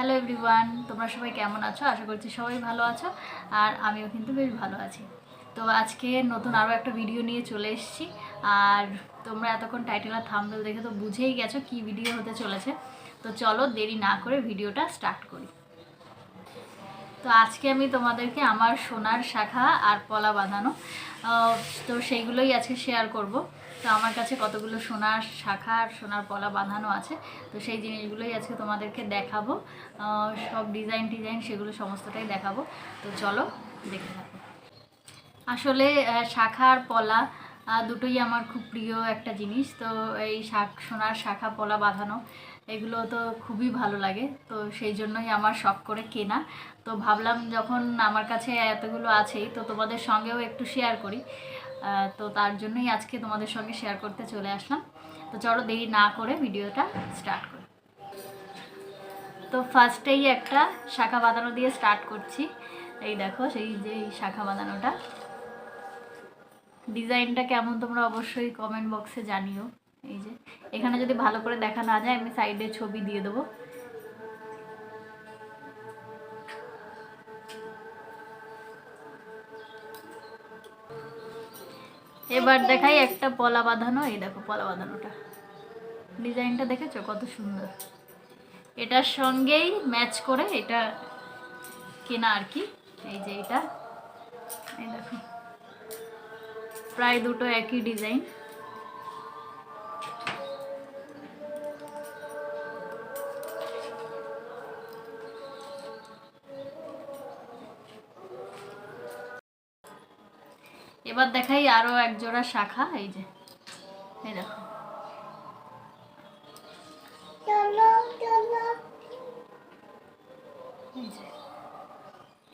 Hello everyone তোমরা সবাই কেমন আছো? আশা করছি সবাই ভালো আছো, আর আমিও কিন্তু বেশ ভালো আছি। তো আজকে নতুন আরও একটা ভিডিও নিয়ে চলে এসেছি, আর তোমরা এতক্ষণ টাইটেল আর থাম্বনেল দেখে তো বুঝেই গেছো কি ভিডিও হতে চলেছে। তো চলো দেরি না করে ভিডিওটা স্টার্ট করি। তো আজকে আমি তোমাদেরকে আমার সোনার শাখা আর পলা বাঁধানো তো সেইগুলোই আজকে শেয়ার করব। তো আমার কাছে কতগুলো সোনার শাখা আর সোনার পলা বাঁধানো আছে, তো সেই জিনিসগুলোই আজকে তোমাদেরকে দেখাবো। সব ডিজাইন টিজাইন সেগুলো সমস্তটাই দেখাবো। তো চলো দেখে থাকো। আসলে শাখা আর পলা দুটোই আমার খুব প্রিয় একটা জিনিস। তো এই শাক সোনার শাখা পলা বাঁধানো, এগুলো তো খুবই ভালো লাগে। তো সেই জন্যই আমার শখ করে কেনা। তো ভাবলাম যখন আমার কাছে এতগুলো আছেই, তো তোমাদের সঙ্গেও একটু শেয়ার করি। তো তার জন্যই আজকে তোমাদের সঙ্গে শেয়ার করতে চলে আসলাম। তো চলো দেরি না করে ভিডিওটা স্টার্ট করি। তো ফার্স্টেই একটা শাখা বাঁধানো দিয়ে স্টার্ট করছি। এই দেখো, সেই যে এই শাখা বাঁধানোটা। ডিজাইনটা কেমন তোমরা অবশ্যই কমেন্ট বক্সে জানিও। এই যে, এখানে যদি ভালো করে দেখা না যায়, আমি সাইডে ছবি দিয়ে দেবো। এবার দেখাই একটা পলা বাঁধানো, এই দেখো পলা বাঁধানোটা। ডিজাইনটা দেখেছ? কত সুন্দর। এটার সঙ্গেই ম্যাচ করে এটা কেনা আর কি। এই যে এটা। এই দেখো। প্রায় দুটো একই ডিজাইন। এবার দেখাই আরও এক জোড়া শাখা, এই যে।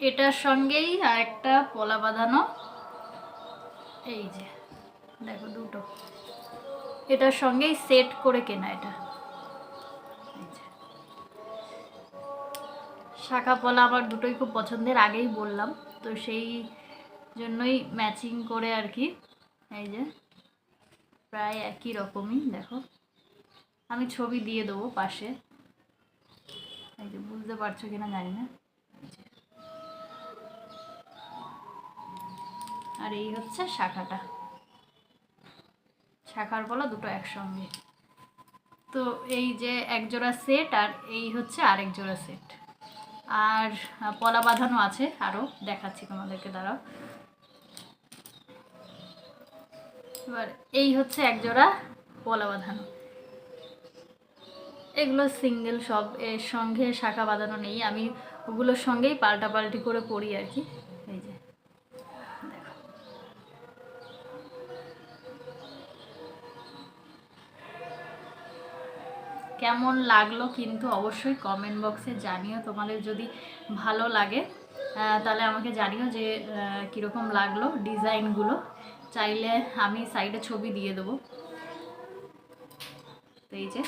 এটার সঙ্গেই আর একটা পলা বাঁধানো। এই যে, দেখো দুটো। এটার সঙ্গেই সেট করে কেনা এটা। শাখা পলা আমার দুটোই খুব পছন্দের, আগেই বললাম। তো সেই জন্যই ম্যাচিং করে আর কি এই যে, প্রায় একই রকমই, দেখো। আমি ছবি দিয়ে দেবো পাশে। এই যে, বুঝতে পারছ কিনা জানি না। আর এই হচ্ছে শাখাটা। শাখার বলা দুটো একসঙ্গে। তো এই যে এক জোড়া সেট আর এই হচ্ছে আরেক জোড়া সেট আর পলা বাঁধানো আছে আরও দেখাচ্ছি তোমাদেরকে, দাঁড়াও। এবার এই হচ্ছে এক জোড়া পলা বাঁধানো এগুলো সিঙ্গেল সব, এর সঙ্গে শাখা বাঁধানো নেই, আমি ওগুলোর সঙ্গেই পাল্টাপাল্টি করে পড়ি আর কি। এই যে কেমন লাগল কিন্তু অবশ্যই কমেন্ট বক্সে জানিও, তোমাদের যদি ভালো লাগে তাহলে আমাকে জানিও যে কীরকম লাগল ডিজাইনগুলো চাইলে আমি সাইডে ছবি দিয়ে দেবো। তো এই যে,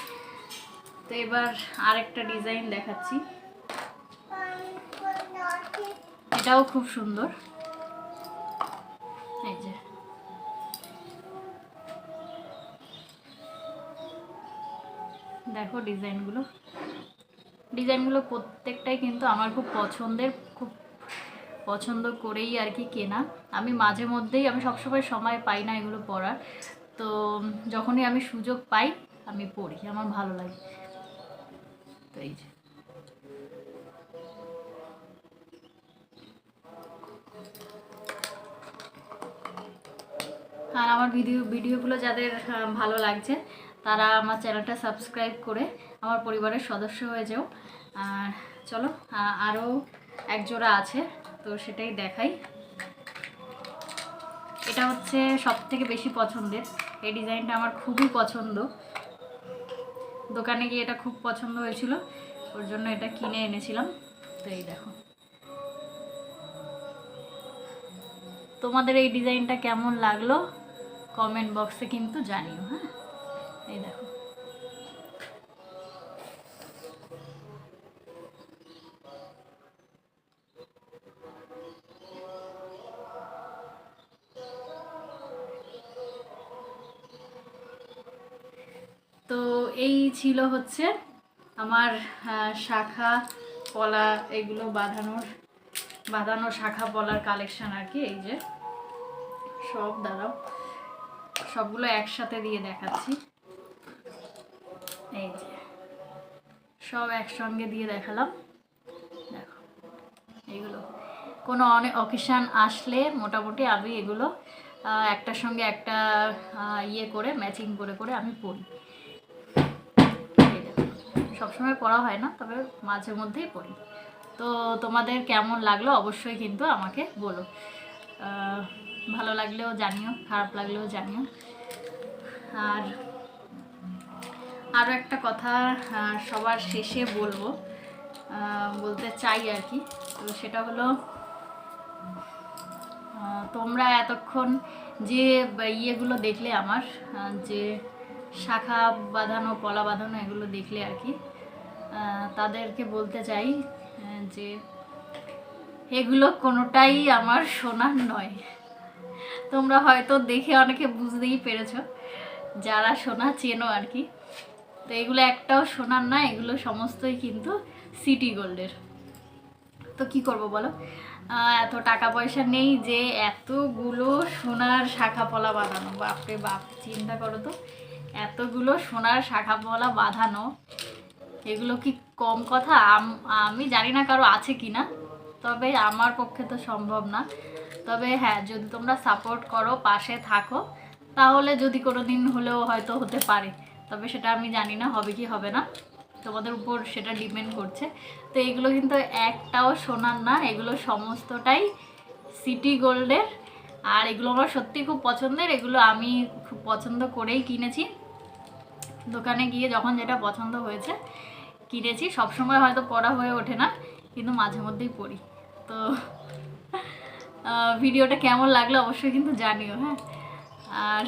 তো এবার আরেকটা ডিজাইন দেখাচ্ছি। এটাও খুব সুন্দর। এই যে। দেখো ডিজাইনগুলো। ডিজাইনগুলো প্রত্যেকটাই কিন্তু আমার খুব পছন্দের। পছন্দ করেই আর কি কেনা। আমি মাঝে মধ্যেই, আমি সবসময় সময় পাই না এগুলো পড়ার তো যখনই আমি সুযোগ পাই, আমি পড়ি আমার ভালো লাগে। তো এই যে। আর আমার ভিডিও, ভিডিওগুলো যাদের ভালো লাগছে, তারা আমার চ্যানেলটা সাবস্ক্রাইব করে আমার পরিবারের সদস্য হয়ে যাও। আর চলো আরও একজোড়া আছে। তো সেটাই দেখাই। এটা হচ্ছে সব থেকে বেশি পছন্দের। এই ডিজাইনটা আমার খুবই পছন্দ। দোকানে গিয়ে এটা খুব পছন্দ হয়েছিল, ওর জন্য এটা কিনে এনেছিলাম। তো এই দেখো। তোমাদের এই ডিজাইনটা কেমন লাগল? কমেন্ট বক্সে কিন্তু জানিও হ্যাঁ? এই দেখো। এই ছিল হচ্ছে আমার শাখা পলা এগুলো বাঁধানোর বাঁধানো শাখা পলার কালেকশান আর কি এই যে সব দাঁড়াও। সবগুলো একসাথে দিয়ে দেখাচ্ছি। এই যে সব একসঙ্গে দিয়ে দেখালাম। দেখো এগুলো। কোনো অনেক অকেশান আসলে মোটামুটি আমি এগুলো একটার সঙ্গে একটা ইয়ে করে ম্যাচিং করে করে আমি দেখো, সবসময় পড়া হয় না, তবে মাঝে মধ্যেই পড়ি। তো তোমাদের কেমন লাগল অবশ্যই কিন্তু আমাকে বলো। ভালো লাগলেও জানিও, খারাপ লাগলেও জানিও। আর আরও একটা কথা সবার শেষে বলব বলতে চাই আর কি। তো সেটা হলো তোমরা এতক্ষণ যে ইয়েগুলো দেখলে আমার যে শাখা বাঁধানো, পলা বাঁধানো এগুলো দেখলে আর কি। তাদেরকে বলতে চাই যে এগুলো কোনোটাই আমার সোনার নয়। তোমরা হয়তো দেখে অনেকে বুঝতেই পেরেছ, যারা সোনা চেনো আর কি। তো এগুলো একটাও সোনার না, এগুলো সমস্তই কিন্তু সিটি গোল্ডের। তো কি করব বলো? এত টাকা পয়সা নেই যে এতগুলো সোনার শাখা, পলা বাঁধানো। বাপরে বাপ, চিন্তা করো তো। এতগুলো সোনার শাখা পলা বাঁধানো, এগুলো কি কম কথা? আম- আমি জানি না কারও আছে কি না, তবে আমার পক্ষে তো সম্ভব না। তবে হ্যাঁ যদি তোমরা সাপোর্ট করো, পাশে থাকো, তাহলে যদি কোনো দিন হলেও হয়তো হতে পারে। তবে সেটা আমি জানি না, হবে কি হবে না। তোমাদের উপর সেটা ডিপেন্ড করছে। তো এগুলো কিন্তু একটাও সোনার না, এগুলো সমস্তটাই সিটি গোল্ডের আর এগুলো আমার সত্যি খুব পছন্দের, এগুলো আমি খুব পছন্দ করেই কিনেছি। দোকানে গিয়ে যখন যেটা পছন্দ হয়েছে, কিনেছি। সবসময় হয়তো পড়া হয়ে ওঠে না, কিন্তু মাঝে মধ্যেই পড়ি। তো ভিডিওটা কেমন লাগল অবশ্যই কিন্তু জানিও হ্যাঁ? আর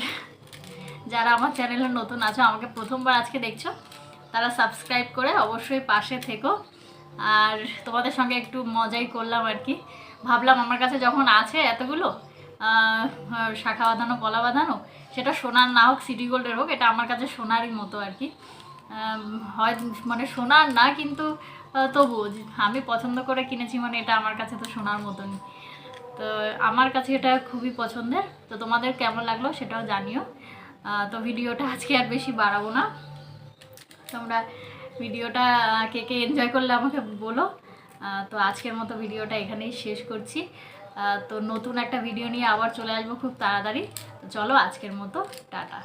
যারা আমার চ্যানেলে নতুন আছো, আমাকে প্রথমবার আজকে দেখছ, তারা সাবস্ক্রাইব করে অবশ্যই পাশে থেকো। আর তোমাদের সঙ্গে একটু মজাই করলাম আর কি। ভাবলাম আমার কাছে যখন আছে এতগুলো শাখা বাঁধানো গলা বাঁধানো, সেটা সোনার না হোক, সিটি গোল্ডের হোক, এটা আমার কাছে সোনারই মতো আর কি। হয় মানে সোনার না, কিন্তু তবু আমি পছন্দ করে কিনেছি মানে এটা আমার কাছে তো সোনার মতনই। তো আমার কাছে এটা খুবই পছন্দের। তো তোমাদের কেমন লাগল সেটাও জানিও। তো ভিডিওটা আজকে আর বেশি বাড়াবো না। তোমরা ভিডিওটা কে কে এনজয় করলে আমাকে বলো। তো আজকের মতো ভিডিওটা এখানেই শেষ করছি। তো নতুন একটা ভিডিও নিয়ে আবার চলে আসব খুব তাড়াতাড়ি। চলো আজকের মতো টাটা।